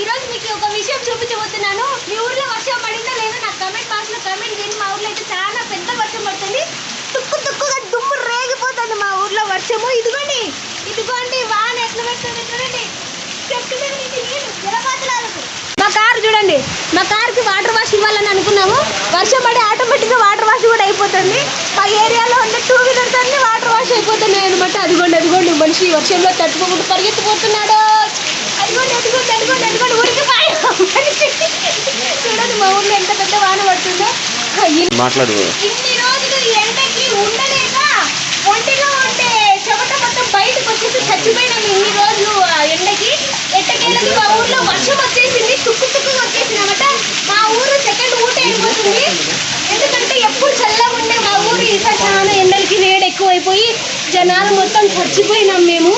ఈరోజు ఈ రోజు మీకు ఒక విషయం చూపించబోతున్నాను. మీ ఊర్లో వర్షం పడిందా లేదా నాకు కమెంట్ బాక్స్లో కమెంట్ చేయండి. మా ఊర్లో అయితే చాలా పెద్ద వర్షం పడుతుంది. తుక్కు తుక్కుగా దుమ్ము రేగిపోతుంది మా ఊర్లో వర్షము. ఇదిగోండి ఇదిగోండి వాన ఎట్లా పెడుతుంది చూడండి. చెట్టు నీళ్ళు మా కారు చూడండి మా కార్కి వాటర్ వాష్ ఇవ్వాలని అనుకున్నాము. వర్షం పడి ఆటోమేటిక్గా వాటర్ వాష్ కూడా అయిపోతుంది. మా ఏరియాలో ఉండే టూ వీలర్స్ అన్ని వాటర్ వాష్ అయిపోతున్నాయి అనమాట అదిగోండి అదిగోండి. మనిషి వర్షంలో తట్టుకోకుండా పరిగెత్తిపోతున్నాడు అదిగోండి అదిగోండి అదిగోండి అదిగోండి ఊరికి పాయ మనిషి చూడండి మా ఊర్లో ఎంత పెద్ద వాన పడుతుందో ఇన్ని మాట్లాడు ఇన్ని రోజులు ఈ ఎండకి ఉండలేక ఒంటిలో ఉండే చెమట మొత్తం బయటకు వచ్చేసి చచ్చిపోయినాం ఇన్ని రోజులు ఆ ఎండకి ఎట్టకేళ్ళకి మా ఊర్లో వర్షం వచ్చేసింది తుక్కు తుక్కు వచ్చేసిందన్నమాట మా ఊరు సెకండ్ ఊట అయిపోతుంది. ఎందుకంటే ఎప్పుడు చల్లగా ఉండే మా ఊరు ఈసారి చాలా ఎండలకి వేడి ఎక్కువైపోయి జనాలు మొత్తం చచ్చిపోయినాం మేము.